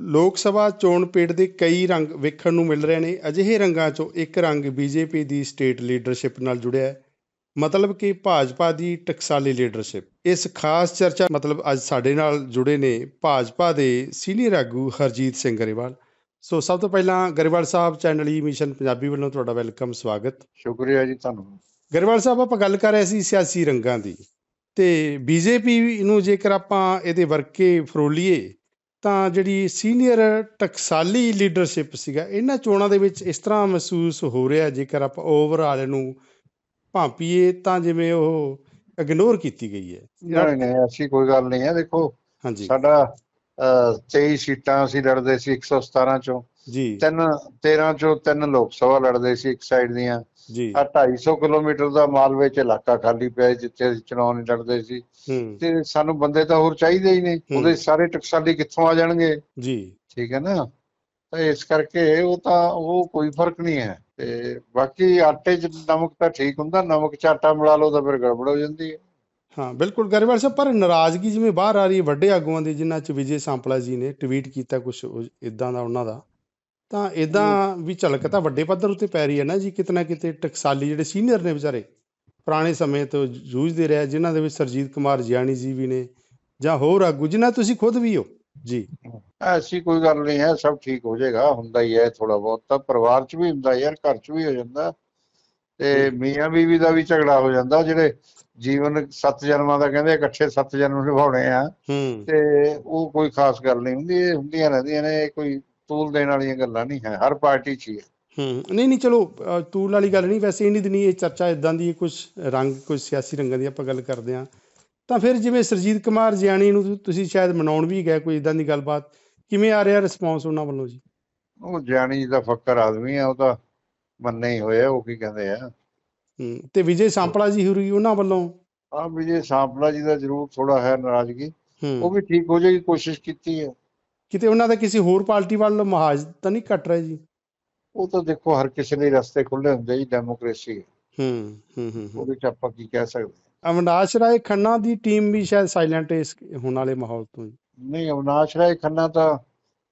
ਲੋਕ ਸਭਾ ਚੋਣ ਪੇੜ ਦੇ ਕਈ ਰੰਗ ਵੇਖਣ ਨੂੰ ਮਿਲ ਰਹੇ ਨੇ। ਅਜਿਹੇ ਰੰਗਾਂ 'ਚੋਂ ਇੱਕ ਰੰਗ ਬੀਜੇਪੀ ਦੀ ਸਟੇਟ ਲੀਡਰਸ਼ਿਪ ਨਾਲ ਜੁੜਿਆ ਹੈ। ਮਤਲਬ ਕਿ ਭਾਜਪਾ ਦੀ ਟਕਸਾਲੀ ਲੀਡਰਸ਼ਿਪ। ਇਸ ਖਾਸ ਚਰਚਾ ਮਤਲਬ ਅੱਜ ਸਾਡੇ ਨਾਲ ਜੁੜੇ ਨੇ ਭਾਜਪਾ ਦੇ ਸੀਨੀਅਰ ਆਗੂ ਹਰਜੀਤ ਸਿੰਘ ਗਰੇਵਾਲ। ਸੋ ਸਭ ਤੋਂ ਪਹਿਲਾਂ Grewal Sahib channel E mission Punjabi ਵੱਲੋਂ ਤੁਹਾਡਾ ਵੈਲਕਮ ਸਵਾਗਤ। ਸ਼ੁਕਰੀਆ ਜੀ ਤੁਹਾਨੂੰ ਗਰੇਵਾਲ ਸਾਹਿਬ ਆਪਾਂ ਗੱਲ ਕਰ ਰਹੇ ਸੀ ਸਿਆਸੀ ਰੰਗਾਂ ਦੀ। ਤੇ ਬੀਜੇਪੀ ਨੂੰ ਜੇਕਰ ਆਪਾਂ ਇਹਦੇ ਵਰਕੇ ਫਰੋਲੀਏ ਤਾਂ ਜਿਹੜੀ ਸੀਨੀਅਰ ਟਕਸਾਲੀ ਲੀਡਰਸ਼ਿਪ ਸੀਗਾ ਇਹਨਾਂ ਚੋਣਾਂ ਦੇ ਵਿੱਚ ਇਸ ਤਰ੍ਹਾਂ ਮਹਿਸੂਸ ਹੋ ਰਿਹਾ ਜੇਕਰ ਆਪਾਂ ਓਵਰਆਲ ਨੂੰ ਭਾਂਪੀਏ ਤਾਂ ਜਿਵੇਂ ਉਹ ਇਗਨੋਰ ਕੀਤੀ ਗਈ ਹੈ। ਨਹੀਂ ਨਹੀਂ ਐਸੀ ਕੋਈ ਗੱਲ ਨਹੀਂ ਹੈ। ਦੇਖੋ ਹਾਂਜੀ। ਸਾਡਾ ਅਹ, 23 ਸੀਟਾਂ ਅਸੀਂ ਲੜਦੇ ਸੀ 117 ਚੋਂ। ਜੀ। ਤਿੰਨ 13 ਚੋਂ ਤਿੰਨ ਲੋਕ ਸਭਾ ਲੜਦੇ ਸੀ ਇੱਕ ਸਾਈਡ ਦੀਆਂ। ਜੀ। ਆ 250 ਕਿਲੋਮੀਟਰ ਦਾ ਮਾਲਵੇ ਚ ਇਲਾਕਾ ਖਾਲੀ ਪਿਆ ਜਿੱਥੇ ਅਸੀਂ ਚੁਣਾਵ ਨਹੀਂ ਲੜਦੇ ਸੀ। ਤੇ ਸਾਨੂੰ ਬੰਦੇ ਤਾਂ ਹੋਰ ਚਾਹੀਦੇ ਹੀ ਹੂੰ। ਉਹਦੇ ਸਾਰੇ ਟਕਸਾਲੀ ਕਿੱਥੋਂ ਆ ਜਾਣਗੇ? ਜੀ। ਠੀਕ ਹੈ ਨਾ? ਤਾਂ ਇਸ ਕਰਕੇ ਉਹ ਤਾਂ ਉਹ ਕੋਈ ਫ਼ਰਕ ਨਹੀਂ ਹੈ। ਤੇ ਬਾਕੀ ਆਟੇ 'ਚ ਨਮਕ ਤਾਂ ਠੀਕ ਹੁੰਦਾ ਨਮਕ 'ਚ ਆਟਾ ਮਿਲਾ ਲਓ ਤਾਂ ਫਿਰ ਗੜਬੜ ਹੋ ਜਾਂਦੀ ਹੈ। ਹਾਂ ਬਿਲਕੁਲ ਗਰੇਵਾਲ ਸਾਹਿਬ ਪਰ ਨਾਰਾਜ਼ਗੀ ਜਿਵੇਂ ਬਾਹਰ ਆ ਰਹੀ ਹੈ ਵੱਡੇ ਆਗੂਆਂ ਦੀ ਜਿਨ੍ਹਾਂ ਚ ਵਿਜੇ ਸਾਂਪਲਾ ਜੀ ਨੇ ਟਵੀਟ ਕੀਤਾ ਕੁਝ ਇਦਾਂ ਦਾ ਉਹਨਾਂ ਦਾ। ਤਾਂ ਇਦਾਂ ਵੀ ਝਲਕ ਤਾਂ ਵੱਡੇ ਪੱਧਰ ਉੱਤੇ ਪੈ ਰਹੀ ਹੈ ਨਾ ਜੀ ਕਿਤੇ ਨਾ ਕਿਤੇ ਟਕਸਾਲੀ ਜਿਹੜੇ ਸੀਨੀਅਰ ਨੇ ਵਿਚਾਰੇ ਪੁਰਾਣੇ ਸਮੇਂ ਤੋਂ ਜੂਝਦੇ ਰਹੇ ਜਿਨ੍ਹਾਂ ਦੇ ਵਿੱਚ ਸਰਜੀਤ ਕੁਮਾਰ ਜਿਆਣੀ ਜੀ ਵੀ ਨੇ ਜਾਂ ਹੋਰ ਆਗੂ ਜਿਨ੍ਹਾਂ ਤੁਸੀਂ ਖੁਦ ਵੀ ਹੋ ਜੀ। ਐਸੀ ਕੋਈ ਗੱਲ ਨਹੀਂ ਹੈ ਸਭ ਠੀਕ ਹੋ ਜਾਏਗਾ ਹੁੰਦਾ ਹੀ ਹੈ ਥੋੜਾ ਬਹੁਤ ਤਾਂ ਪਰਿਵਾਰ 'ਚ ਵੀ ਹੁੰਦਾ ਯਾਰ ਘਰ 'ਚ ਵੀ ਹੋ ਜਾਂਦਾ। ਤੇ ਮੀਆਂ ਬੀਵੀ ਦਾ ਵੀ ਝਗੜਾ ਹੋ ਜਾਂਦਾ ਜਿਹੜੇ ਜੀਵਨ ਸੱਤ ਜਨਮਾਂ ਦਾ ਕਹਿੰਦੇ ਇਕੱਠੇ ਸੱਤ ਜਨਮ ਨਿਭਾਉਣੇ ਆ। ਤੇ ਉਹ ਕੋਈ ਖਾਸ ਗੱਲ ਨਹੀਂ ਹੁੰਦੀ ਇਹ ਹੁੰਦੀਆਂ ਰਹਿੰਦੀਆਂ ਨੇ ਕੋਈ ਤੂਲ ਦੇਣ ਵਾਲੀਆਂ ਗੱਲਾਂ ਨਹੀਂ ਹੈ ਹਰ ਪਾਰਟੀ 'ਚ ਹੀ ਹੈ। ਹੂੰ ਨਹੀਂ ਨਹੀਂ ਚਲੋ ਤੂਲ ਵਾਲੀ ਗੱਲ ਨਹੀਂ ਵੈਸੇ ਇਹਨੀ ਦਿਨੀ ਇਹ ਚਰਚਾ ਇਦਾਂ ਦੀ ਕੁਝ ਰੰਗ ਕੁਝ ਸਿਆਸੀ ਰੰਗਾਂ ਦੀ ਆਪਾਂ ਗੱਲ ਕਰਦੇ ਹਾਂ। ਤਾਂ ਫਿਰ ਜਿਵੇਂ ਸਰਜੀਤ ਕੁਮਾਰ ਜਿਆਣੀ ਨੂੰ ਤੁਸੀਂ ਸ਼ਾਇਦ ਮਨਾਉਣ ਵੀ ਗਏ ਕੋਈ ਇਦਾਂ ਦੀ ਗੱਲਬਾਤ ਕਿਵੇਂ ਆ ਰਿਹਾ ਰਿਸਪੌਂਸ ਉਹਨਾਂ ਵੱਲੋਂ ਜੀ? ਉਹ ਗਿਆਨੀ ਜੀ ਦਾ ਫੱਕਰ ਆਦਮੀ ਹੈ ਉਹ ਤਾਂ ਮੰਨੇ ਹੀ ਹੋਇਆ ਉਹ ਕੀ ਕਹਿੰਦੇ ਆ। ਹੂੰ ਤੇ ਵਿਜੇ ਸਾਂਪਲਾ ਜੀ ਹੋਰੀ ਉਹਨਾਂ ਵੱਲੋਂ? ਆ ਵਿਜੇ ਸਾਂਪਲਾ ਜੀ ਦਾ ਜ਼ਰੂਰ ਥੋੜਾ ਹੈ ਨਾਰਾਜ਼ਗੀ। ਉਹ ਵੀ ਠੀਕ ਹੋ ਜਾਏਗੀ ਕੋਸ਼ਿਸ਼ ਕੀਤੀ ਹੈ। ਕਿਤੇ ਉਹਨਾਂ ਦਾ ਕਿਸੇ ਹੋਰ ਪਾਰਟੀ ਵੱਲ ਮਹਾਜ ਤਾਂ ਨਹੀਂ ਕੱਟ ਰਿਹਾ ਜੀ? ਉਹ ਤਾਂ ਦੇਖੋ ਹਰ ਕਿਸੇ ਲਈ ਰਸਤੇ ਖੁੱਲੇ ਹੁੰਦੇ ਜੀ ਡੈਮੋਕ੍ਰੇਸੀ ਹੈ। ਹੂੰ ਹੂੰ ਹੂੰ ਹੂੰ। ਉਹਦੇ ਚ ਆਪਾਂ ਕੀ ਕਹਿ ਸਕਦੇ ਹਾਂ। ਅਵਿਨਾਸ਼ ਰਾਏ ਖੰਨਾ ਦੀ ਟੀਮ ਵੀ ਸ਼ਾਇਦ ਸਾਇਲੈਂਟ ਇਸ ਹੁਣ ਵਾਲੇ ਮਾਹੌਲ ਤੋਂ ਨਹੀਂ ਅਵਨਾਸ਼ ਰਾਏ ਖੰਨਾ ਤਾਂ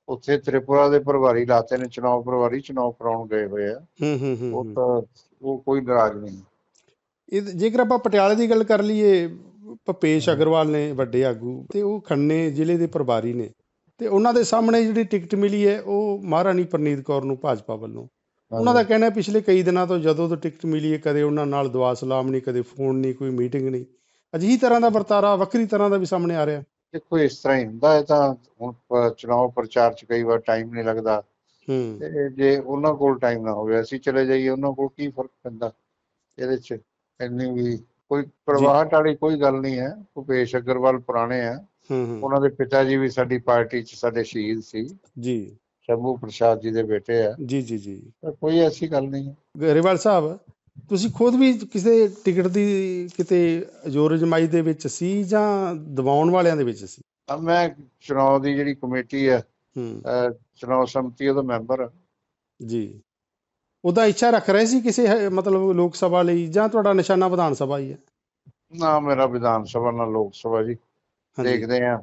ਉੱਥੇ ਤ੍ਰਿਪੁਰਾ ਦੇ ਪ੍ਰਭਾਰੀ ਲਾਤੇ ਨੇ ਚੁਣਾਵ ਪ੍ਰਭਾਰੀ ਚੁਣਾਵ ਕਰਾਉਣ ਗਏ ਹੋਏ ਆ। ਹੂੰ ਹੂੰ ਹੂੰ ਉਹ ਹੂੰ। ਤਾਂ ਉਹ ਕੋਈ ਨਾਰਾਜ਼ ਨਹੀਂ ਇਹ ਜੇਕਰ ਆਪਾਂ ਪਟਿਆਲੇ ਦੀ ਗੱਲ ਕਰ ਲਈਏ ਭਪੇਸ਼ ਅਗਰਵਾਲ ਨੇ ਵੱਡੇ ਆਗੂ ਤੇ ਉਹ ਖੰਨੇ ਜ਼ਿਲ੍ਹੇ ਦੇ ਪ੍ਰਭਾਰੀ ਨੇ। ਤੇ ਉਹਨਾਂ ਦੇ ਸਾਹਮਣੇ ਜਿਹੜੀ ਟਿਕਟ ਮਿਲੀ ਹੈ ਉਹ ਮਹਾਰਾਣੀ ਪ੍ਰਨੀਤ ਕੌਰ ਨੂੰ ਭਾਜਪਾ ਵੱਲੋਂ। ਉਹਨਾਂ ਦਾ ਕਹਿਣਾ ਪਿਛਲੇ ਕਈ ਦਿਨਾਂ ਤੋਂ ਜਦੋਂ ਤੋਂ ਟਿਕਟ ਮਿਲੀ ਹੈ ਕਦੇ ਉਹਨਾਂ ਨਾਲ ਦੁਆ ਸਲਾਮ ਨਹੀਂ ਕਦੇ ਫੋਨ ਨਹੀਂ ਕੋਈ ਮੀਟਿੰਗ ਨਹੀਂ। ਅਜਿਹੀ ਤਰ੍ਹਾਂ ਦਾ ਵਰਤਾਰਾ ਵੱਖਰੀ ਤਰ੍ਹਾਂ ਦਾ ਵੀ ਸਾਹਮਣੇ ਆ ਰਿਹਾ। ਦੇਖੋ ਇਸ ਤਰ੍ਹਾਂ ਹੀ ਹੁੰਦਾ ਹੈ ਤਾਂ ਹੁਣ ਚੁਣਾਵ ਪ੍ਰਚਾਰ ਚ ਕਈ ਵਾਰ ਟਾਈਮ ਨਹੀਂ ਲੱਗਦਾ। ਹੂੰ। ਜੇ ਉਹਨਾਂ ਕੋਲ ਟਾਈਮ ਨਾ ਹੋਵੇ ਅਸੀਂ ਚਲੇ ਜਾਈਏ ਉਹਨਾਂ ਕੋਲ ਕੀ ਫ਼ਰਕ ਪੈਂਦਾ ਇਹਦੇ ਚ? ਇੰਨੀ ਵੀ ਕੋਈ ਪ੍ਰਵਾਹਟ ਵਾਲੀ ਕੋਈ ਗੱਲ ਨਹੀਂ ਹੈ। ਭੁਪੇਸ਼ ਅਗਰਵਾਲ ਪੁਰਾਣੇ ਆ ਉਹਨਾਂ ਦੇ ਪਿਤਾ ਜੀ ਵੀ ਸਾਡੀ ਪਾਰਟੀ ਚ ਸਾਡੇ ਸ਼ਹੀਦ ਸੀ। ਜੀ। ਸ਼ੰਭੂ ਪ੍ਰਸਾਦ ਜੀ ਦੇ ਬੇਟੇ ਆ ਜੀ ਜੀ ਜੀ। ਕੋਈ ਐਸੀ ਗੱਲ ਨਹੀਂ ਹੈ। ਗਰੇਵਾਲ ਸਾਹਿਬ ਤੁਸੀਂ ਖੁਦ ਵੀ ਕਿਸੇ ਟਿਕਟ ਦੀ ਕਿਤੇ ਜ਼ੋਰ ਜਮਾਈ ਦੇ ਵਿੱਚ ਸੀ ਜਾਂ ਦਿਵਾਉਣ ਵਾਲਿਆਂ ਦੇ ਵਿੱਚ ਸੀ? ਮੈਂ ਚੁਣਾਵ ਦੀ ਜਿਹੜੀ ਕਮੇਟੀ ਹੈ ਚੁਣਾਵ ਸਮਿਤੀ ਉਹਦਾ ਮੈਂਬਰ ਹਾਂ। ਜੀ। ਉਹਦਾ ਇੱਛਾ ਰੱਖ ਰਹੇ ਸੀ ਕਿਸੇ ਹ- ਮਤਲਬ ਲੋਕ ਸਭਾ ਲਈ ਜਾਂ ਤੁਹਾਡਾ ਨਿਸ਼ਾਨਾ ਵਿਧਾਨ ਸਭਾ ਹੀ ਹੈ? ਨਾ ਮੇਰਾ ਵਿਧਾਨ ਸਭਾ ਨਾਲ ਲੋਕ ਸਭਾ ਜੀ। ਹਾਂਜੀ। ਦੇਖਦੇ ਆ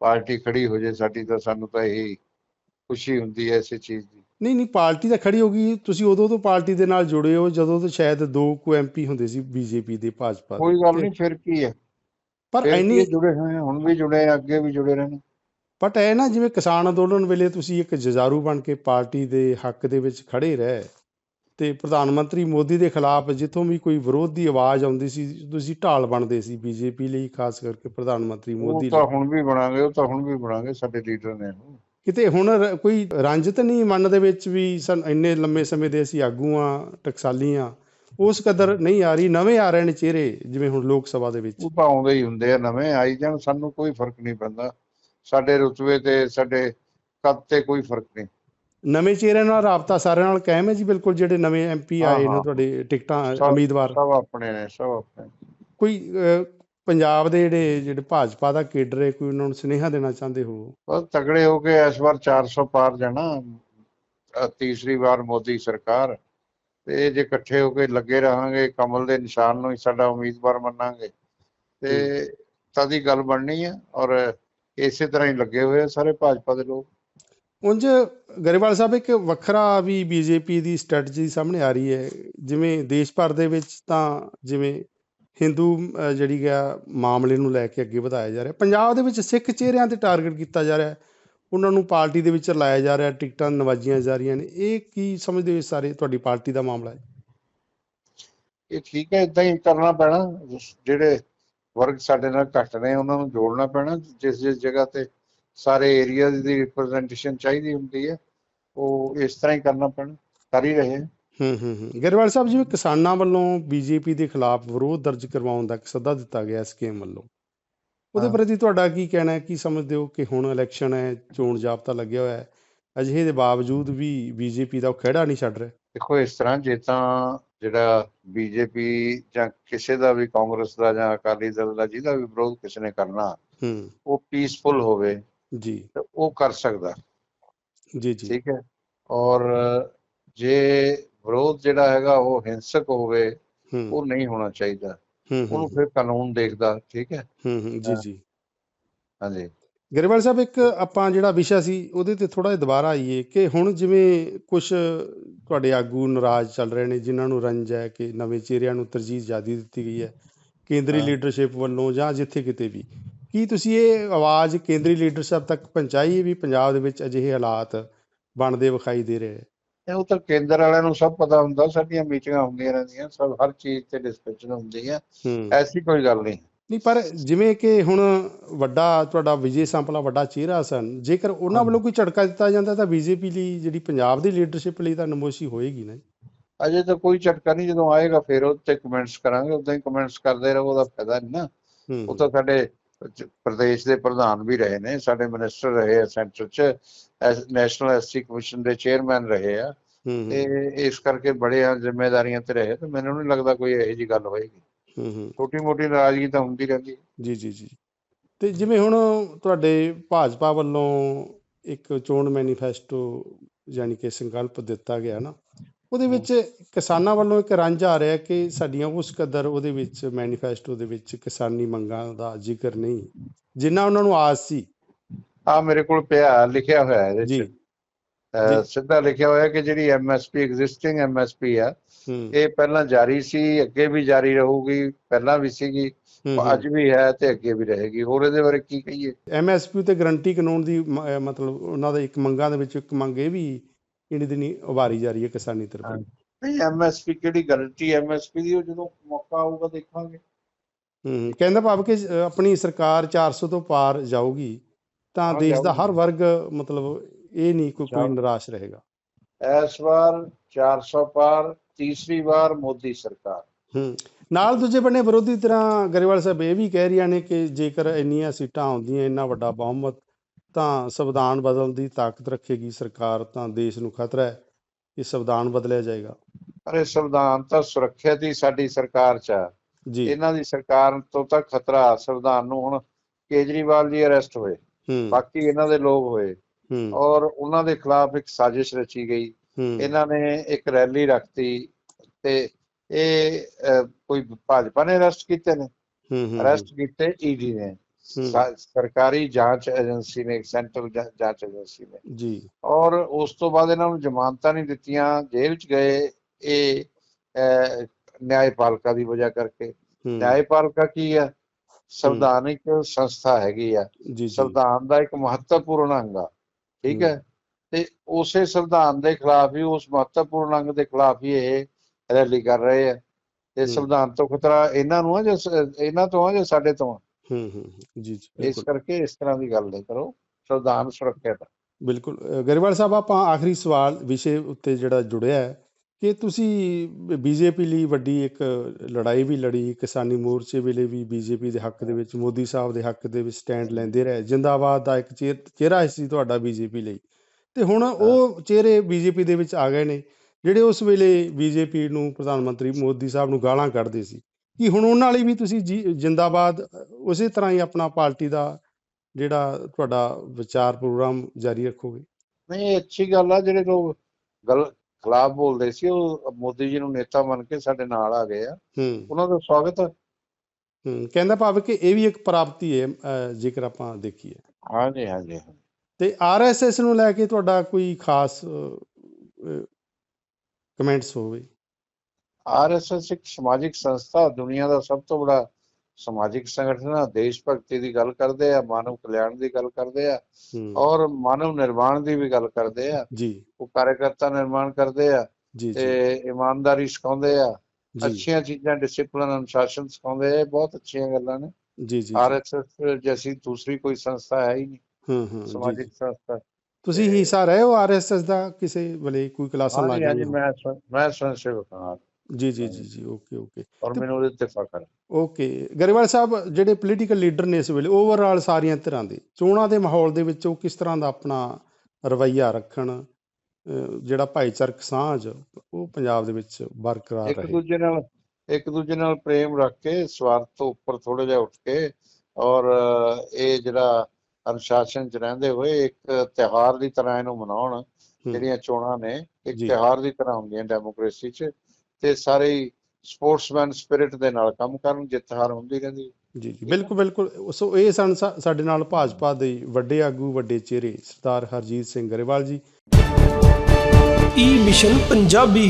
ਪਾਰਟੀ ਖੜੀ ਹੋ ਜੇ ਸਾਡੀ ਤਾਂ ਸਾਨੂੰ ਤਾਂ ਇਹੀ ਖੁਸ਼ੀ ਹੁੰਦੀ ਹੈ ਇਸੇ ਚੀਜ਼ ਦੀ। ਨਹੀਂ ਨਹੀਂ ਪਾਰਟੀ ਤਾਂ ਖੜੀ ਹੋ ਗਈ ਤੁਸੀਂ ਉਦੋਂ ਤੋਂ ਪਾਰਟੀ ਦੇ ਨਾਲ ਜੁੜੇ ਹੋ ਜਦੋਂ ਤੋਂ ਸ਼ਾਇਦ ਦੋ ਕੁ ਐਮਪੀ ਹੁੰਦੇ ਸੀ ਬੀਜੇਪੀ ਦੇ ਭਾਜਪਾ ਦੇ। ਕੋਈ ਗੱਲ ਨਹੀਂ ਫਿਰ ਕੀ ਹੈ? ਪਰ ਫਿਰ ਕੀ ਐਨੀ ਹੈ, ਜੁੜੇ ਹੋਏ ਆ? ਹੁਣ ਵੀ ਜੁੜੇ ਆ ਅੱਗੇ ਵੀ ਜੁੜੇ ਰਹਿਣਾ ਬਟ ਇਹ ਨਾ ਜਿਵੇਂ ਕਿਸਾਨ ਅੰਦੋਲਨ ਵੇਲੇ ਤੁਸੀਂ ਇੱਕ ਜੁਝਾਰੂ ਬਣ ਕੇ ਪਾਰਟੀ ਦੇ ਹੱਕ ਦੇ ਵਿੱਚ ਖੜੇ ਰਹੇ ਤੇ ਪ੍ਰਧਾਨ ਮੰਤਰੀ ਮੋਦੀ ਦੇ ਖਿਲਾਫ ਜਿੱਥੋਂ ਵੀ ਕੋਈ ਵਿਰੋਧ ਦੀ ਆਵਾਜ਼ ਆਉਂਦੀ ਸੀ ਤੁਸੀਂ ਢਾਲ ਬਣਦੇ ਸੀ ਬੀਜੇਪੀ ਲਈ ਖਾਸ ਕਰਕੇ ਪ੍ਰਧਾਨ ਮੰਤਰੀ ਉਹ ਮੋਦੀ ਤਾਂ ਲਈ। ਹੁਣ ਵੀ ਬਣਾਂਗੇ ਉਹ ਤਾਂ ਹੁਣ ਵੀ ਬਣਾਂਗੇ ਸਾਡੇ ਲੀਡਰ ਨੇ। ਉਹ। ਕਿਤੇ ਹੁਣ ਕੋਈ ਰੰਜਿਤ ਨਹੀਂ ਮਨ ਦੇ ਵਿੱਚ ਵੀ ਸਨ ਇੰਨੇ ਲੰਮੇ ਸਮੇਂ ਦੇ ਅਸੀਂ ਆਗੂ ਆ ਟਕਸਾਲੀ ਆ ਉਸ ਕਦਰ ਨਹੀਂ ਆ ਰਹੀ ਨਵੇਂ ਆ ਰਹੇ ਨੇ ਚਿਹਰੇ ਜਿਵੇਂ ਹੁਣ ਲੋਕ ਸਭਾ ਦੇ ਵਿੱਚ। ਉਹ ਤਾਂ ਆਉਂਦੇ ਹੀ ਹੁੰਦੇ ਆ ਨਵੇਂ ਆਈ ਜਾਣ ਸਾਨੂੰ ਕੋਈ ਫ਼ਰਕ ਨਹੀਂ ਪੈਂਦਾ। ਸਾਡੇ ਰੁਤਬੇ ਤੇ ਸਾਡੇ ਕੱਦ ਤੇ ਕੋਈ ਫ਼ਰਕ ਨਹੀਂ। ਨਵੇਂ ਚਿਹਰਿਆਂ ਨਾਲ ਰਾਬਤਾ ਸਾਰਿਆਂ ਨਾਲ ਕਾਇਮ ਹੈ ਜੀ ਬਿਲਕੁਲ ਜਿਹੜੇ ਨਵੇਂ ਐਮਪੀ ਆਏ ਨੇ। ਤੁਹਾਡੇ ਟਿਕਟਾਂ ਉਮੀਦਵਾਰ ਸਭ ਆਪਣੇ ਨੇ ਸਭ ਆਪਣੇ। ਕੋਈ ਪੰਜਾਬ ਦੇ ਜਿਹੜੇ ਜਿਹੜੇ ਭਾਜਪਾ ਦਾ ਕੇਡਰ ਹੈ ਕੋਈ ਉਹਨਾਂ ਨੂੰ ਸੁਨੇਹਾ ਦੇਣਾ ਚਾਹੁੰਦੇ ਹੋ? ਬਸ ਤਗੜੇ ਹੋ ਕੇ ਇਸ ਵਾਰ 400 ਪਾਰ ਜਾਣਾ। ਅਹ ਤੀਸਰੀ ਵਾਰ ਮੋਦੀ ਸਰਕਾਰ। ਤੇ ਜੇ ਇਕੱਠੇ ਹੋ ਕੇ ਲੱਗੇ ਰਹਾਂਗੇ ਕਮਲ ਦੇ ਨਿਸ਼ਾਨ ਨੂੰ ਹੀ ਸਾਡਾ ਉਮੀਦਵਾਰ ਮੰਨਾਂਗੇ। ਤੇ ਤਦ ਹੀ ਗੱਲ ਬਣਨੀ ਹੈ ਔਰ ਇਸੇ ਤਰ੍ਹਾਂ ਹੀ ਲੱਗੇ ਹੋਏ ਆ ਸਾਰੇ ਭਾਜਪਾ ਦੇ ਲੋਕ। ਉਂਝ ਗਰੇਵਾਲ ਸਾਹਿਬ, ਇੱਕ ਵੱਖਰਾ ਵੀ ਬੀਜੇਪੀ ਦੀ ਸਟ੍ਰੈਟਜੀ ਸਾਹਮਣੇ ਆ ਰਹੀ ਹੈ। ਜਿਵੇਂ ਦੇਸ਼ ਭਰ ਦੇ ਵਿੱਚ ਤਾਂ ਜਿਵੇਂ ਹਿੰਦੂ ਜਿਹੜੀ ਗਿਆ ਮਾਮਲੇ ਨੂੰ ਲੈ ਕੇ ਅੱਗੇ ਵਧਾਇਆ ਜਾ ਰਿਹਾ। ਪੰਜਾਬ ਦੇ ਵਿੱਚ ਸਿੱਖ ਚਿਹਰਿਆਂ ਤੇ ਟਾਰਗੇਟ ਕੀਤਾ ਜਾ ਰਿਹਾ। ਉਹਨਾਂ ਨੂੰ ਪਾਰਟੀ ਦੇ ਵਿੱਚ ਲਾਇਆ ਜਾ ਰਿਹਾ। ਟਿਕਟਾਂ ਨਵਾਜੀਆਂ ਜਾ ਰਹੀਆਂ ਨੇ। ਇਹ ਕੀ ਸਮਝਦੇ ਹੋ ਸਾਰੇ ਤੁਹਾਡੀ ਪਾਰਟੀ ਦਾ ਮਾਮਲਾ ਹੈ? ਇਹ ਠੀਕ ਹੈ ਇਦਾਂ ਹੀ ਕਰਨਾ ਪੈਣਾ। ਜਿਹੜੇ ਵਰਗ ਸਾਡੇ ਨਾਲ ਘੱਟ ਨੇ, ਉਹਨਾਂ ਨੂੰ ਜੋੜਨਾ ਪੈਣਾ। ਜਿਸ ਜਿਸ ਜਗ੍ਹਾ ਤੇ ਸਾਰੇ ਏਰੀਆ ਦੀ ਰਿਪਰੈਜ਼ੈਂਟੇਸ਼ਨ ਚਾਹੀਦੀ ਹੁੰਦੀ ਹੈ। ਉਹ ਇਸ ਤਰ੍ਹਾਂ ਹੀ ਕਰਨਾ ਪੈਣਾ ਕਰ ਹੀ ਰਹੇ ਹਾਂ। ਹੂੰ ਗਰੇਵਾਲ ਸਾਹਿਬ ਜਿਵੇਂ ਕਿਸਾਨਾਂ ਵੱਲੋਂ ਬੀਜੇਪੀ ਦੇ ਖਿਲਾਫ ਵਿਰੋਧ ਦਰਜ ਕਰਵਾਉਣ ਦਾ ਸੱਦਾ ਦਿੱਤਾ ਗਿਆ ਸਕੀਮ ਵੱਲੋਂ ਉਹਦੇ। ਪ੍ਰਤੀ ਤੁਹਾਡਾ ਕੀ ਕਹਿਣਾ ਹੈ? ਕੀ ਸਮਝਦੇ ਹੋ ਕਿ ਹੁਣ ਇਲੈਕਸ਼ਨ ਹੈ ਚੋਣ ਜਾਬਤਾ ਲੱਗਿਆ ਹੋਇਆ ਹੈ? ਅਜਿਹੇ ਦੇ ਬਾਵਜੂਦ ਵੀ ਬੀਜੇਪੀ ਦਾ ਉਹ ਖਹਿੜਾ ਨਹੀਂ ਛੱਡ ਰਿਹਾ। ਦੇਖੋ ਇਸ ਤਰ੍ਹਾਂ ਜੇ ਤਾਂ ਜਿਹੜਾ ਬੀਜੇਪੀ ਜਾਂ ਕਿਸੇ ਦਾ ਵੀ ਕਾਂਗਰਸ ਦਾ ਜਾਂ ਅਕਾਲੀ ਦਲ ਦਾ ਜਿਹਦਾ ਵੀ ਵਿਰੋਧ ਕਿਸੇ ਨੇ ਕਰਨਾ ਹੂੰ। ਉਹ ਪੀਸਫੁਲ ਹੋਵੇ ਜੀ। ਉਹ ਕਰ ਸਕਦਾ। ਜੀ ਜੀ। ਠੀਕ ਹੈ। ਔਰ ਜੇ ਵਿਰੋਧ ਜਿਹੜਾ ਹੈਗਾ ਉਹ ਹਿੰਸਕ ਹੋਵੇ ਉਹ ਨਹੀਂ ਹੋਣਾ ਚਾਹੀਦਾ। ਉਹਨੂੰ ਫਿਰ ਕਾਨੂੰਨ ਦੇਖਦਾ ਠੀਕ ਹੈ। ਜੀ ਜੀ। ਹਾਂਜੀ। ਗਰੇਵਾਲ ਸਾਹਿਬ ਇੱਕ ਆਪਾਂ ਜਿਹੜਾ ਵਿਸ਼ਾ ਸੀ ਉਹਦੇ ਤੇ ਥੋੜਾ ਜਿਹਾ ਦੁਬਾਰਾ ਆਈਏ ਕਿ ਹੁਣ ਜਿਵੇਂ ਕੁਝ ਤੁਹਾਡੇ ਆਗੂ ਨਾਰਾਜ਼ ਚੱਲ ਰਹੇ ਨੇ ਜਿਨ੍ਹਾਂ ਨੂੰ ਰੰਜ ਹੈ ਕਿ ਨਵੇਂ ਚਿਹਰਿਆਂ ਨੂੰ ਤਰਜੀਹ ਜ਼ਿਆਦਾ ਦਿੱਤੀ ਗਈ ਹੈ ਕੇਂਦਰੀ। ਲੀਡਰਸ਼ਿਪ ਵੱਲੋਂ ਜਾਂ ਜਿੱਥੇ ਕਿਤੇ ਵੀ। ਕੀ ਤੁਸੀਂ ਇਹ ਆਵਾਜ਼ ਕੇਂਦਰੀ ਲੀਡਰਸ਼ਿਪ ਤੱਕ ਪਹੁੰਚਾਈ ਵੀ ਪੰਜਾਬ ਦੇ ਵਿੱਚ ਅਜਿਹੇ ਹਾਲਾਤ ਬਣਦੇ ਵਿਖਾਈ ਦੇ ਰਹੇ? ਇਹ ਉਹ ਤਾਂ ਕੇਂਦਰ ਵਾਲਿਆਂ ਨੂੰ ਸਭ ਪਤਾ ਹੁੰਦਾ ਸਾਡੀਆਂ ਮੀਟਿੰਗਾਂ ਹੁੰਦੀਆਂ ਰਹਿੰਦੀਆਂ ਸਭ ਹਰ ਚੀਜ਼ ਤੇ ਡਿਸਕਸ਼ਨ ਹੁੰਦੀ ਹੈ। ਐਸੀ ਕੋਈ ਗੱਲ ਨਹੀਂ। ਨਹੀਂ ਪਰ ਜਿਵੇਂ ਕਿ ਹੁਣ ਵੱਡਾ ਤੁਹਾਡਾ ਵਿਜੇ ਸੰਪਲਾ ਵੱਡਾ ਚਿਹਰਾ ਸਨ ਜੇਕਰ ਉਹਨਾਂ। ਵੱਲੋਂ ਕੋਈ ਝਟਕਾ ਦਿੱਤਾ ਜਾਂਦਾ ਤਾਂ ਬੀਜੇਪੀ ਲਈ ਜਿਹੜੀ ਪੰਜਾਬ ਦੀ ਲੀਡਰਸ਼ਿਪ ਲਈ ਤਾਂ ਨਮੋਸ਼ੀ ਹੋਏਗੀ ਨਾ ਅਜੇ ਤਾਂ ਕੋਈ ਝਟਕਾ ਨਹੀਂ ਜਦੋਂ ਆਏਗਾ ਫਿਰ ਉਹ ਤੇ ਕਮੈਂਟਸ ਕਰਾਂਗੇ ਉਦਾਂ ਹੀ ਕਮੈਂਟਸ ਕਰਦੇ ਰਹੋ ਉਹਦਾ ਫਾਇਦਾ ਨਹੀਂ ਨਾ। ਉਹ ਤਾਂ ਸਾਡੇ ਪ੍ਰਦੇਸ਼ ਦੇ ਪ੍ਰਧਾਨ ਵੀ ਰਹੇ ਨੇ ਸਾਡੇ ਮਿਨਿਸਟਰ ਰਹੇ ਆ ਸੈਂਟਰ 'ਚ ਨੈਸ਼ਨਲ ਐਸਸੀ ਕਮਿਸ਼ਨ ਦੇ ਚੇਅਰਮੈਨ ਰਹੇ ਆ। ਤੇ ਇਸ ਕਰਕੇ ਬੜੇ ਆ ਜ਼ਿੰਮੇਵਾਰੀਆਂ ਤੇ ਰਹੇ ਤੇ ਮੈਨੂੰ ਨਹੀਂ ਲੱਗਦਾ ਕੋਈ ਇਹੋ ਜੀ ਗੱਲ ਹੋਏਗੀ। ਹੂੰ ਹੂੰ। ਛੋਟੀ ਮੋਟੀ ਨਾਰਾਜ਼ਗੀ ਤਾਂ ਹੁੰਦੀ ਰਹਿੰਦੀ। ਜੀ ਜੀ ਜੀ। ਤੇ ਜਿਵੇਂ ਹੁਣ ਤੁਹਾਡੇ ਭਾਜਪਾ ਵੱਲੋਂ ਇੱਕ ਚੋਣ ਮੈਨੀਫੈਸਟੋ ਯਾਨੀ ਕਿ ਸੰਕਲਪ ਦਿੱਤਾ ਗਿਆ ਨਾ ਉਹਦੇ ਵਿੱਚ ਕਿਸਾਨਾਂ ਵੱਲੋਂ ਇੱਕ ਰੰਝ ਆ ਰਿਹਾ ਕਿ ਸਾਡੀਆਂ ਉਸ ਕਦਰ ਉਹਦੇ ਵਿੱਚ ਮੈਨੀਫੈਸਟੋ ਦੇ ਵਿੱਚ ਕਿਸਾਨੀ ਮੰਗਾਂ ਦਾ ਜ਼ਿਕਰ ਨਹੀਂ। ਜਿੰਨਾ ਉਹਨਾਂ ਨੂੰ ਆਸ ਸੀ। ਆ ਮੇਰੇ ਕੋਲ ਪਿਆ ਲਿਖਿਆ ਹੋਇਆ ਇਹਦੇ ਜੀ। ਸਿੱਧਾ ਲਿਖਿਆ ਹੋਇਆ ਕਿ ਜਿਹੜੀ ਐਮਐਸਪੀ ਐਗਜ਼ਿਸਟਿੰਗ ਐਮਐਸਪੀ ਆ ਹੂੰ। ਇਹ ਪਹਿਲਾਂ ਜਾਰੀ ਸੀ ਅੱਗੇ ਵੀ ਜਾਰੀ ਰਹੂਗੀ ਪਹਿਲਾਂ ਵੀ ਸੀਗੀ ਹੂੰ ਅੱਜ ਵੀ ਹੈ ਤੇ ਅੱਗੇ ਵੀ ਰਹੇਗੀ। ਹੋਰ ਇਹਦੇ ਬਾਰੇ ਕੀ ਕਹੀਏ? ਐਮਐਸਪੀ ਤੇ ਗਰੰਟੀ ਕਾਨੂੰਨ ਦੀ ਮਤਲਬ ਉਹਨਾਂ ਦਾ ਇੱਕ ਮੰਗਾਂ ਦੇ ਵਿੱਚ ਇੱਕ ਮੰਗ ਇਹ ਵੀ ਦਿਨੀ ਉਭਾਰੀ ਜਾ ਰਹੀ ਹੈ ਕਿਸਾਨੀ ਤਰਫੋਂ। ਨਹੀਂ ਐਮਐਸਪੀ ਕਿਹੜੀ ਗਾਰੰਟੀ ਐਮਐਸਪੀ ਦੀ ਉਹ ਜਦੋਂ ਮੌਕਾ ਆਊਗਾ ਦੇਖਾਂਗੇ। ਹੂੰ ਕਹਿੰਦਾ ਭਾਵ ਕਿ ਆਪਣੀ ਸਰਕਾਰ 400 ਤੋਂ ਪਾਰ ਜਾਊਗੀ ਤਾਂ ਦੇਸ਼ ਦਾ। ਹਰ ਵਰਗ ਮਤਲਬ ਇਹ ਨਹੀਂ ਕੋਈ ਕੋਈ ਨਿਰਾਸ਼ ਰਹੇਗਾ। ਇਸ ਵਾਰ 400 ਪਾਰ ਤੀਸਰੀ ਵਾਰ ਮੋਦੀ ਸਰਕਾਰ। ਹੂੰ। ਨਾਲ ਦੂਜੇ ਬੰਨੇ ਵਿਰੋਧੀ ਤਰ੍ਹਾਂ ਗਰੇਵਾਲ ਸਾਹਿਬ ਇਹ ਵੀ ਕਹਿ ਰਹੀਆਂ ਨੇ ਕਿ ਜੇਕਰ ਇੰਨੀਆਂ ਸੀਟਾਂ ਆਉਂਦੀਆਂ ਇੰਨਾ ਵੱਡਾ ਬਹੁਮਤ ਤਾਂ ਸੰਵਿਧਾਨ ਬਦਲਣ ਦੀ ਤਾਕਤ ਰੱਖੇਗੀ ਸਰਕਾਰ ਤਾਂ ਦੇਸ਼ ਨੂੰ ਖਤਰਾ ਹੈ। ਕਿ ਸੰਵਿਧਾਨ ਬਦਲਿਆ ਜਾਏਗਾ। ਅਰੇ ਸੰਵਿਧਾਨ ਤਾਂ ਸੁਰੱਖਿਅਤ ਹੀ ਸਾਡੀ ਸਰਕਾਰ 'ਚ ਆ। ਜੀ। ਇਹਨਾਂ ਦੀ ਸਰਕਾਰ ਤੋਂ ਤਾਂ ਖਤਰਾ ਸੰਵਿਧਾਨ ਨੂੰ ਹੁਣ ਕੇਜਰੀਵਾਲ ਜੀ ਅਰੈਸਟ ਹੋਏ। ਬਾਕੀ ਇਹਨਾਂ ਦੇ ਲੋਕ ਹੋਏ। ਔਰ ਉਹਨਾਂ ਦੇ ਖਿਲਾਫ ਇੱਕ ਸਾਜ਼ਿਸ਼ ਰਚੀ ਗਈ। ਇਹਨਾਂ ਨੇ ਇੱਕ ਰੈਲੀ ਰੱਖਤੀ ਤੇ ਇਹ ਕੋਈ ਭਾਜਪਾ ਨੇ ਅਰੈਸਟ ਕੀਤੇ ਨੇ। ਅਰੈਸਟ ਕੀਤੇ ਈਡੀ ਨੇ। ਸਰਕਾਰੀ ਜਾਂਚ ਏਜੰਸੀ ਨੇ ਸੈਂਟਰਲ ਜਾਂਚ ਏਜੰਸੀ ਨੇ। ਜੀ। ਔਰ ਉਸ ਤੋਂ ਬਾਅਦ ਇਹਨਾਂ ਨੂੰ ਜ਼ਮਾਨਤਾਂ ਨਹੀਂ ਦਿੱਤੀਆਂ ਜੇਲ੍ਹ 'ਚ ਗਏ ਇਹ ਨਿਆਂਪਾਲਿਕਾ ਦੀ ਵਜ੍ਹਾ ਕਰਕੇ। ਨਿਆਂਪਾਲਿਕਾ ਕੀ ਹੈ। ਸੰਵਿਧਾਨਿਕ ਸੰਸਥਾ ਹੈਗੀ ਆ। ਸੰਵਿਧਾਨ ਦਾ ਇੱਕ ਮਹੱਤਵਪੂਰਨ ਅੰਗ ਆ ਠੀਕ। ਹੈ। ਤੇ ਉਸੇ ਸੰਵਿਧਾਨ ਦੇ ਖਿਲਾਫ ਹੀ ਉਸ ਮਹੱਤਵਪੂਰਨ ਅੰਗ ਦੇ ਖਿਲਾਫ ਹੀ ਇਹ ਰੈਲੀ ਕਰ ਰਹੇ ਆ। ਤੇ। ਸੰਵਿਧਾਨ ਤੋਂ ਖਤਰਾ ਇਹਨਾਂ ਨੂੰ ਆ ਜਾਂ ਇਹਨਾਂ ਤੋਂ ਆ ਜਾਂ ਸਾਡੇ ਤੋਂ ਆ? ਹੂੰ ਹੂੰ ਹੂੰ, ਜੀ ਜੀ ਇਸ ਬਿਲਕੁਲ। ਕਰਕੇ ਇਸ ਤਰ੍ਹਾਂ ਦੀ ਗੱਲ ਨਹੀਂ ਕਰੋ ਸੰਵਿਧਾਨ ਸੁਰੱਖਿਅਤ ਆ। ਬਿਲਕੁਲ। ਅ, ਗਰੇਵਾਲ ਸਾਹਿਬ ਆਪਾਂ ਆਖਰੀ ਸਵਾਲ ਵਿਸ਼ੇ ਉੱਤੇ ਜਿਹੜਾ ਜੁੜਿਆ ਹੈ ਕਿ ਤੁਸੀਂ ਬੀਜੇਪੀ ਲਈ ਵੱਡੀ ਇੱਕ ਲੜਾਈ ਵੀ ਲੜੀ ਕਿਸਾਨੀ ਮੋਰਚੇ ਵੇਲੇ ਵੀ ਬੀਜੇਪੀ ਦੇ ਹੱਕ ਦੇ ਵਿੱਚ ਮੋਦੀ ਸਾਹਿਬ ਦੇ ਹੱਕ ਦੇ ਵਿੱਚ ਸਟੈਂਡ ਲੈਂਦੇ ਰਹੇ। ਜਿੰਦਾਬਾਦ ਦਾ ਇੱਕ ਚਿਹਰ- ਚਿਹਰਾ ਸੀ ਤੁਹਾਡਾ ਬੀਜੇਪੀ ਲਈ। ਤੇ ਹੁਣ ਉਹ ਚਿਹਰੇ ਬੀਜੇਪੀ ਦੇ ਵਿੱਚ ਆ ਗਏ ਨੇ ਜਿਹੜੇ ਉਸ ਵੇਲੇ ਬੀਜੇਪੀ ਨੂੰ ਪ੍ਰਧਾਨ ਮੰਤਰੀ ਮੋਦੀ ਸਾਹਿਬ ਨੂੰ ਗਾਲਾਂ ਕੱਢਦੇ ਸੀ। ਕਿ ਹੁਣ ਉਹਨਾਂ ਲਈ ਵੀ ਤੁਸੀਂ ਜਿੰਦਾਬਾਦ ਉਸੇ ਤਰ੍ਹਾਂ ਹੀ ਆਪਣਾ ਪਾਰਟੀ ਦਾ ਜਿਹੜਾ ਤੁਹਾਡਾ ਵਿਚਾਰ ਪ੍ਰੋਗਰਾਮ ਜਾਰੀ ਰੱਖੋਗੇ? ਨਹੀਂ ਇਹ ਅੱਛੀ ਗੱਲ ਆ ਜਿਹੜੇ ਲੋਕ ਗੱਲ ਖਿਲਾਫ ਬੋਲਦੇ ਸੀ ਉਹ ਮੋਦੀ ਜੀ ਨੂੰ ਨੇਤਾ ਮੰਨ ਕੇ ਸਾਡੇ ਨਾਲ ਆ ਗਏ ਆ। ਉਹਨਾਂ ਦਾ ਸਵਾਗਤ ਹੂੰ ਕਹਿੰਦਾ ਭਾਵ ਕਿ ਇਹ ਵੀ ਇੱਕ ਪ੍ਰਾਪਤੀ ਹੈ ਜੇਕਰ ਆਪਾਂ ਦੇਖੀਏ। ਹਾਂਜੀ ਹਾਂਜੀ। ਤੇ ਆਰਐਸਐਸ ਨੂੰ ਲੈ ਕੇ ਤੁਹਾਡਾ ਕੋਈ ਖਾਸ ਕਮੈਂਟਸ ਹੋਵੇ? ਆਰਐਸਐਸ ਇੱਕ ਸਮਾਜਿਕ ਸੰਸਥਾ ਦੁਨੀਆ ਦਾ ਸਭ ਤੋਂ ਬੜਾ ਸਮਾਜਿਕ ਸੰਗਠਨ ਆ ਦੇਸ਼ ਭਗਤੀ ਦੀ ਗੱਲ ਕਰਦੇ ਆ ਮਾਨਵ ਕਲਿਆਣ ਦੀ ਗੱਲ ਕਰਦੇ ਆ ਹੂੰ। ਔਰ ਮਾਨਵ ਨਿਰਮਾਣ ਦੀ ਵੀ ਗੱਲ ਕਰਦੇ ਆ। ਜੀ। ਉਹ ਕਾਰਜਕਰਤਾ ਨਿਰਮਾਣ ਕਰਦੇ ਆ ਜੀ ਤੇ ਜੀ ਇਮਾਨਦਾਰੀ ਸਿਖਾਉਂਦੇ ਆ ਜੀ। ਅੱਛੀਆਂ ਚੀਜ਼ਾਂ ਡਿਸਪਲਿਨ ਅਨੁਸ਼ਾਸਨ ਸਿਖਾਉਂਦੇ ਆ ਬਹੁਤ ਅੱਛੀਆਂ ਗੱਲਾਂ ਨੇ। ਜੀ ਜੀ ਆਰਐਸਐਸ ਜੈਸੀ ਦੂਸਰੀ ਕੋਈ ਸੰਸਥਾ ਹੈ ਹੀ ਨਹੀਂ। ਹਾਂ ਹਾਂ ਜੀ। ਸਮਾਜਿਕ ਜੀ। ਸੰਸਥਾ। ਤੁਸੀਂ ਹਿੱਸਾ ਰਹੇ ਹੋ ਆਰਐਸਐਸ ਦਾ ਕਿਸੇ ਵੇਲੇ ਕੋਈ ਕਲਾਸਾਂ ਲਾਈਆਂ ਹਾਂਜੀ ਹੋਈਆਂ? ਮੈਂ ਮੈਂ ਸਵੈਂ ਸੇਵਕ ਹਾਂ। ਜੀ ਜੀ ਜੀ ਜੀ ਓਕੇ ਓਕੇ ਔਰ ਮੈਨੂੰ ਉਹਦੇ ਤੇ ਫਖਰ ਓਕੇ ਗਰੇਵਾਲ ਸਾਹਿਬ ਜਿਹੜੇ ਪੋਲੀਟੀਕਲ ਲੀਡਰ ਨੇ ਇਸ ਵੇਲੇ ਓਵਰਆਲ ਸਾਰੀਆਂ ਧਿਰਾਂ ਦੇ ਚੋਣਾਂ ਦੇ ਮਾਹੌਲ ਦੇ ਵਿੱਚ ਉਹ ਕਿਸ ਤਰ੍ਹਾਂ ਦਾ ਆਪਣਾ ਰਵੱਈਆ ਰੱਖਣ ਜਿਹੜਾ ਭਾਈਚਾਰਕ ਸਾਂਝ ਉਹ ਪੰਜਾਬ ਦੇ ਵਿੱਚ ਬਰਕਰਾਰ ਇੱਕ ਰਹੇ? ਦੂਜੇ ਨਾਲ ਇੱਕ ਦੂਜੇ ਨਾਲ ਪ੍ਰੇਮ ਰੱਖ ਕੇ ਸਵਾਰਥ ਤੋਂ ਉੱਪਰ ਥੋੜਾ ਜਿਹਾ ਉੱਠ ਕੇ ਔਰ ਇਹ ਜਿਹੜਾ ਅਨੁਸ਼ਾਸਨ ਚ ਰਹਿੰਦੇ ਹੋਏ ਇੱਕ ਤਿਉਹਾਰ ਦੀ ਤਰ੍ਹਾਂ ਇਹਨੂੰ ਮਨਾਉਣ ਜਿਹੜੀਆਂ ਚੋਣਾਂ ਨੇ ਇੱਕ ਜੀ। ਤਿਉਹਾਰ ਦੀ ਤਰ੍ਹਾਂ ਹੁੰਦੀਆਂ ਡੈਮੋਕ੍ਰੇਸੀ 'ਚ ਤੇ ਸਾਰੇ ਸਪੋਰਟਸਮੈਨ ਸਪਿਰਿਟ ਦੇ ਨਾਲ ਕੰਮ ਕਰਨ ਜਿੱਤ ਹਾਰ ਹੁੰਦੀ ਰਹਿੰਦੀ ਜੀ ਜੀ ਬਿਲਕੁਲ ਬਿਲਕੁਲ। ਸੋ ਇਹ ਸਨ ਸਾਡੇ ਨਾਲ ਭਾਜਪਾ ਦੇ ਵੱਡੇ ਆਗੂ ਵੱਡੇ ਚਿਹਰੇ ਸਰਦਾਰ ਹਰਜੀਤ ਸਿੰਘ ਗਰੇਵਾਲ ਜੀ। ਈ ਮਿਸ਼ਨ ਪੰਜਾਬੀ